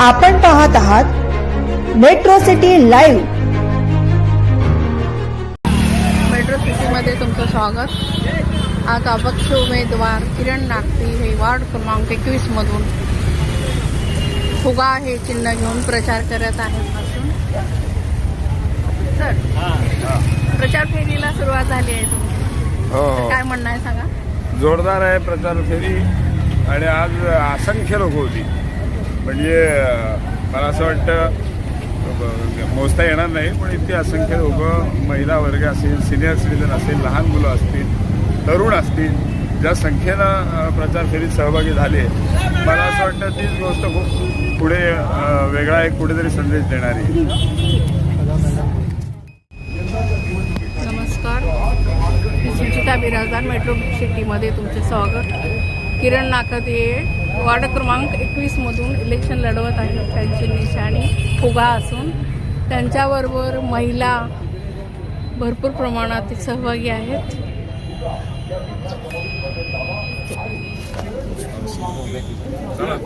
आपण पाहत आहात मेट्रो सिटी लाईव्ह मेट्रो सिटीमध्ये तुमचं स्वागत. आज अपक्ष उमेदवार किरण नागती हे वार्ड क्रमांक एकवीस मधून फुगा हे चिन्ह घेऊन प्रचार करत आहेत असून सर प्रचार फेरीला सुरुवात झाली आहे तुमची. हो हो. काय म्हणणं आहे सांगा? जोरदार आहे प्रचार फेरी आणि आज असंख्य लोक होती. म्हणजे मला असं वाटतं मोजता येणार नाही पण इतकी असंख्य लोक महिला वर्ग असेल सिनियर सिटीजन असेल लहान मुलं असतील तरुण असतील ज्या संख्येनं प्रचार फेरीत सहभागी झाले मला असं वाटतं तीच गोष्ट खूप पुढे वेगळा एक कुठेतरी संदेश देणारी. नमस्कार. सुचिता बिराजदार मेट्रो सिटीमध्ये तुमचे स्वागत. किरण नाकत हे वार्ड क्रमांक एकवीसमधून इलेक्शन लढवत आहेत त्यांची निशाणी फुगा असून त्यांच्याबरोबर महिला भरपूर प्रमाणात सहभागी आहेत चला.